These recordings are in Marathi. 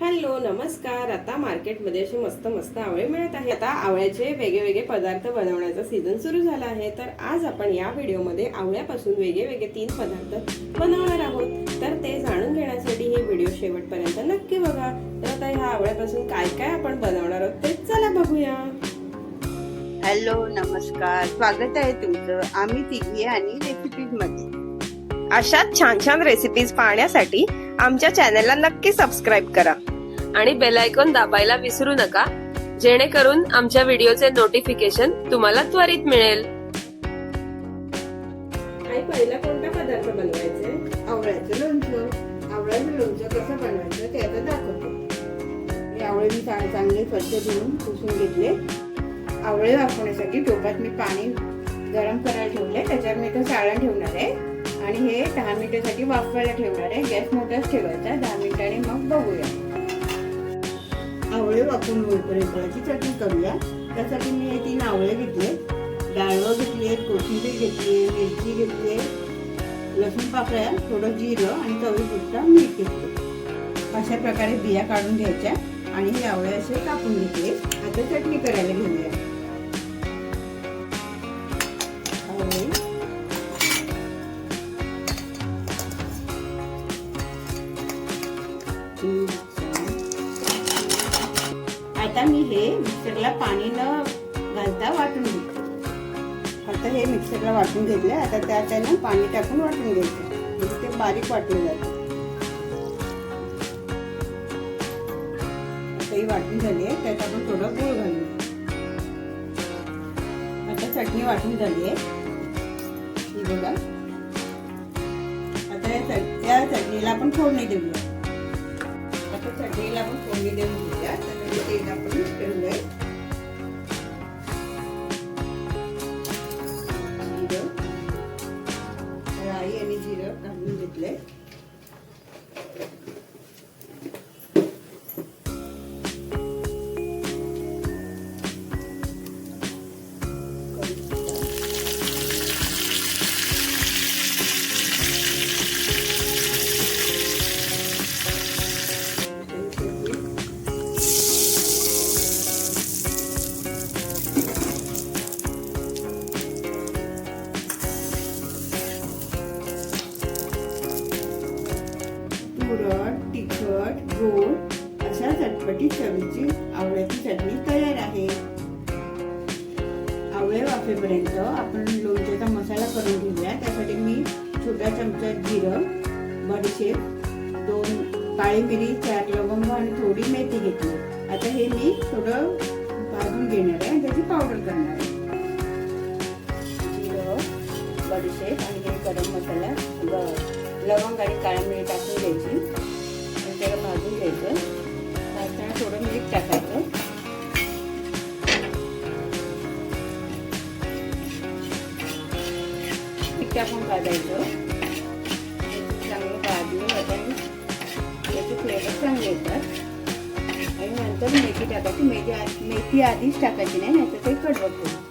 हॅलो नमस्कार. आता मार्केटमध्ये असे मस्त मस्त आवळे मिळत आहे आता आवळ्याचे वेगळे वेगळे पदार्थ बनवण्याचा सीझन सुरू झाला आहे. तर आज आपण या व्हिडिओमध्ये आवळ्यापासून वेगळे वेगळे तीन पदार्थ बनवणार आहोत. तर ते जाणून घेण्यासाठी हे व्हिडिओ शेवटपर्यंत नक्की बघा. तर आता ह्या आवळ्यापासून काय काय आपण बनवणार आहोत ते चला बघूया. हॅलो नमस्कार. स्वागत आहे तुमचं. आम्ही तिघी आणि रेसिपीजमध्ये अशाच छान छान रेसिपीज पाहण्यासाठी आमच्या चॅनलला नक्की सबस्क्राईब करा. आणि बेल आयकॉन दाबायला विसरू नका. जेणेकरून आमच्या व्हिडिओचे नोटिफिकेशन तुम्हाला त्वरित मिळेल. आणि पहिला कोणता पदार्थ बनवायचे? आवळ्याचं लोणचं. आवळ्याचं लोणचं कसं बनवायचं ते आता दाखवतो. हे आवळे मी चांगले स्वच्छ धुवून पुसून घेतले. आवळे वापरण्यासाठी टोपात मी पाणी गरम करायला ठेवले त्याच्यावर मी इथं साळण ठेवणार आहे. आणि हे दहा मिनिटासाठी वाफवायला ठेवणार आहे. गॅस मोठाच ठेवायचा. दहा मिनिटांनी मग बघूया. आवळे वापरून होईपर्यंतची चटणी करूया. त्यासाठी मी हे तीन आवळे घेतले. डाळवं घेतले कोथिंबीर घेतली मिरची घेतली लसूण पाकळ्या थोडं जिरं आणि चवीपुरता मीठ घेतलं. अशा प्रकारे बिया काढून घ्यायच्या आणि हे आवळे असे कापून घेतले. आता चटणी करायला घेऊया. आवळे. आता मी हे मिक्सरला पाणी न घालता वाटून घेते. आता हे मिक्सरला वाटून घेतले आता त्यात आहे ना पाणी टाकून वाटून घ्यायचं म्हणजे ते बारीक वाटलं जातं. आता ही वाटून झाली आहे त्यात आपण थोडं गूळ घालूया आता चटणी वाटून झाली आहे. ही बघा. आता या चट- त्या चटणीला आपण फोडणी देऊया. आता चटणीला आपण फोडणी देऊन घेऊया. त्यासाठी तेल आपण अशा चवीची आवळ्याची चटणी तयार आहे आवळे वाफेपर्यंत आपण लोणच्याचा मसाला करून घेऊया त्यासाठी मी छोटा चमचा जिरं बडीशेप दोन काळी मिरी चार लवंग आणि थोडी मेथी घेतली आता हे मी थोडं भाजून घेणार आहे आणि त्याची पावडर करणार आहे जिरं बडीशेप आणि हे गरम मसाला लवंग आणि काळी मिरी टाकून घ्यायची आणि त्याला भाजून घ्यायचं थोडं मीठ टाकायचं. मीठ टाकून भाजायचं. चांगलं भाजून आता त्याचे फ्लेवर चांगले येतात. आणि नंतर मेथी टाकायची. मेथी मेथी आधीच टाकायची नाही नाही तर ते कडवत होईल.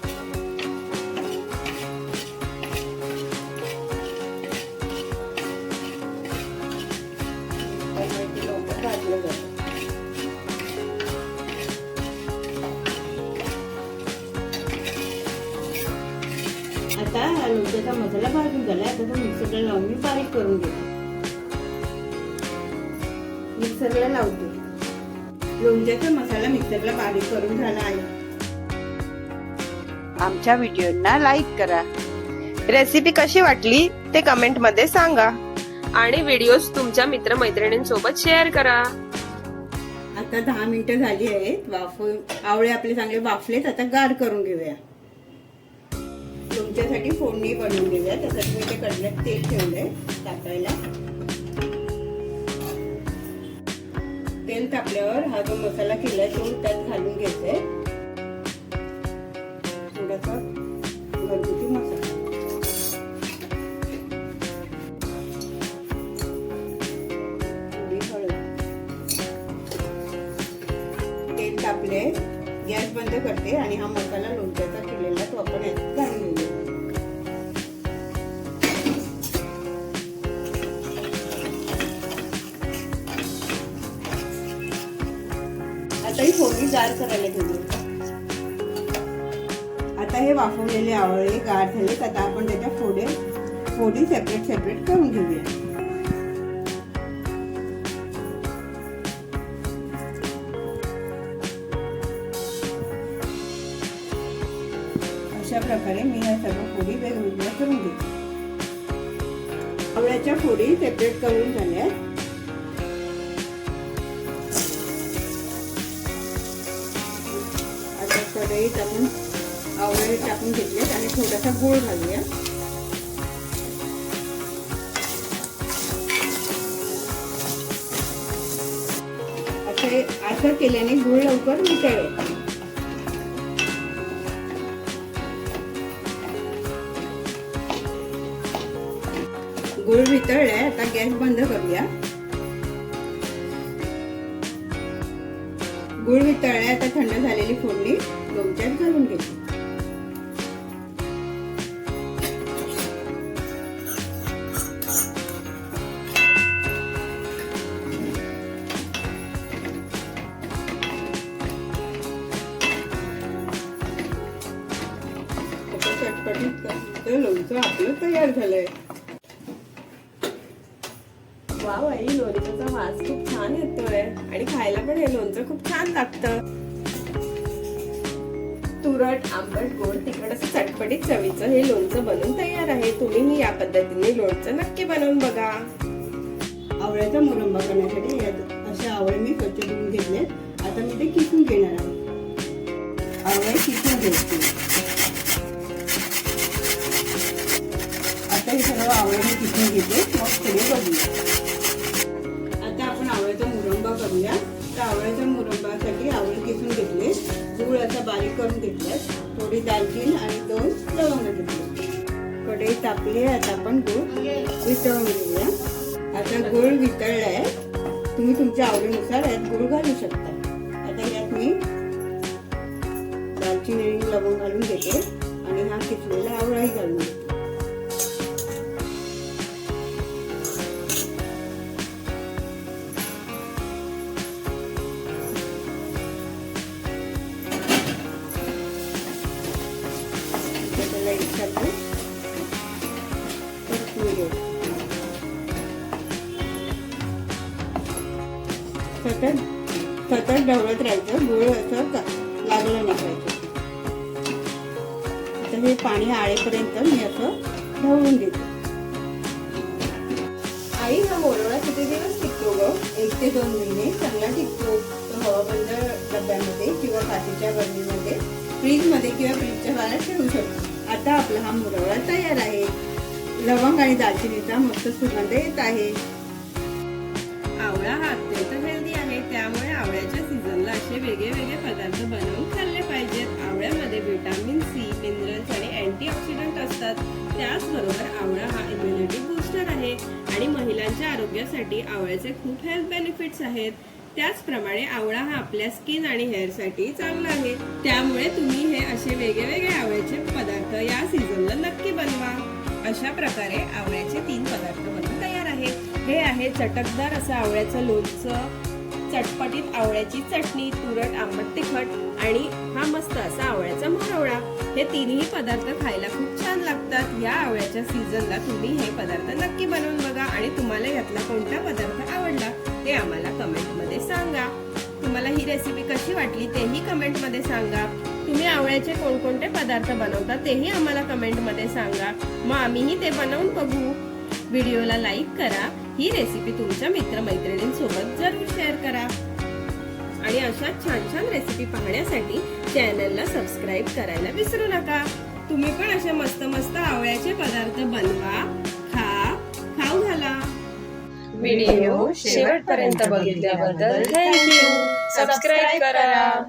आता लोणच्याचा मसाला भाजून झाला. आता तो मिक्सरला लावून मी बारीक करून घेते. मिक्सरला लावते. लोणच्याचा मसाला मिक्सरला बारीक करून झाला आहे. आमच्या व्हिडिओना लाईक करा. रेसिपी कशी वाटली ते कमेंटमध्ये सांगा. आणि व्हिडिओज तुमच्या मित्रमैत्रिणींसोबत शेअर करा. आता दहा मिनिटं झाली आहेत. वाफ आवळे आपले चांगले वाफलेत. आता गार करून घेऊया. तुमच्यासाठी फोडणी बनवून आहे त्यासाठी मी ते कडल्यात तेल ठेवलंय तापायला तेल तापल्यावर हा जो मसाला केलाय तो त्यात घालून घ्यायचाय थोडासा घरगुती मसाला. हळद. तेल तापले गॅस बंद करते आणि हा मसाला लोणच्याचा केलेला तो आपण यात घालून घेऊया. आता ही फोडणी गार करायला घेऊ आता हे वाफवलेले आवळे गार झाले आता आपण त्याच्या फोडे फोडी सेपरेट सेपरेट करून घेऊया. त्याच्या फोडी सेपरेट करून झाल्या आता कढईत आपण आवळे टाकून घेतलेत आणि थोडासा गूळ घालूया. असं केल्याने गूळ लवकर मिसळेल. गुळ वितळलाय आता गॅस बंद करूया. गुळ वितळलाय आता थंड झालेली फोडणी लोणच्यात घालून घेते. लोणचं आपलं तयार झालंय. वा बाई लोणच्याचा वास खूप छान येतोय. आणि खायला पण हे लोणचं खूप छान लागतं. तुरट आंबट गोड तिखट असं चटपटीत चवीचं हे लोणचं बनवून तयार आहे. तुम्हीही या पद्धतीने लोणचं नक्की बनवून बघा. आवळ्याचा मुरंबा करण्यासाठी यात असे आवळे मी स्वच्छ धुवून घेतले आता मी ते किसून घेणार आहे. आवळे किसून घ्यायचे. आता हे सर्व आवळे मी किसून घेते. मग सगळे बघूया. तर आवळ्याच्या मुरंबासाठी आवळे किसून घेतले. गूळ असा बारीक करून घेतल्यास थोडी दालचीन आणि दोन लवंग घेतले. कढई तापली आहे. आता आपण गूळ वितळून घेऊया. आता गूळ वितळला आहे तुम्ही तुमच्या आवडीनुसार यात गूळ घालू शकता. आता यात मी दालचिनी आणि लवंग घालून घेते. आणि हा किसलेला आवळाही घालून घेते. सतत ढवळत राहायचं गुळ असं लागलं नाही पाहिजे. आता हे पाणी आळेपर्यंत मी असं ढवळून घेते आई हा मोरवळा किती दिवस टिकतो ग? एक ते दोन महिने चांगला टिकतो. तो हवाबंद डब्यामध्ये किंवा काचेच्या गर्दीमध्ये फ्रीजमध्ये किंवा फ्रीजच्या बाहेर ठेवू शकतो. आता आपला हा मुरवळा तयार आहे. लवंग आणि दालचिनीचा मस्त सुगंध येत आहे. आवळ्याच्या सीझनला असे वेगळे वेगळे पदार्थ बनवून खाल्ले पाहिजेत. आवळ्यामध्ये व्हिटॅमिन सी मिनरल्स आणि अँटीऑक्सिडंट असतात. त्याचबरोबर आवळा हा इम्युनिटी बूस्टर आहे आणि महिलांच्या आरोग्यासाठी आवळ्याचे खूप हेल्थ बेनिफिट्स आहेत. त्याचप्रमाणे आवळा हा आपल्या स्किन आणि हेअरसाठी चांगला आहे. त्यामुळे तुम्ही हे असे वेगळे वेगळे आवळ्याचे पदार्थ या सीझनला नक्की बनवा. अशा प्रकारे आवळ्याचे तीन पदार्थ बनवून तयार आहेत. हे आहे चटकदार असं आवळ्याचं लोणचं चटपटीत आवळ्याची चटणी तुरट आंबट तिखट आणि हा मस्त असा आवळ्याचा मोरवळा हे तिन्ही पदार्थ खायला खूप छान लागतात. या आवळ्याच्या सीझनला तुम्ही हे पदार्थ नक्की बनवून बघा आणि तुम्हाला यातला कोणता पदार्थ आवडला ते आम्हाला कमेंटमध्ये सांगा. तुम्हाला ही रेसिपी कशी वाटली तेही कमेंटमध्ये सांगा. तुम्ही आवळ्याचे कोणकोणते पदार्थ बनवता तेही आम्हाला कमेंटमध्ये सांगा. मग आम्हीही ते बनवून बघू. व्हिडिओला लाईक करा. ही रेसिपी तुमच्या मित्रमैत्रिणींसोबत जरूर शेअर करा. आणि अशा छान छान रेसिपी पाहण्यासाठी चॅनलला सबस्क्राईब करायला विसरू नका. तुम्ही पण असे मस्त मस्त आवळ्याचे पदार्थ बनवा खा खाऊ घाला. व्हिडिओ शेवटपर्यंत बघितल्याबद्दल थँक्यू सबस्क्राईब करा.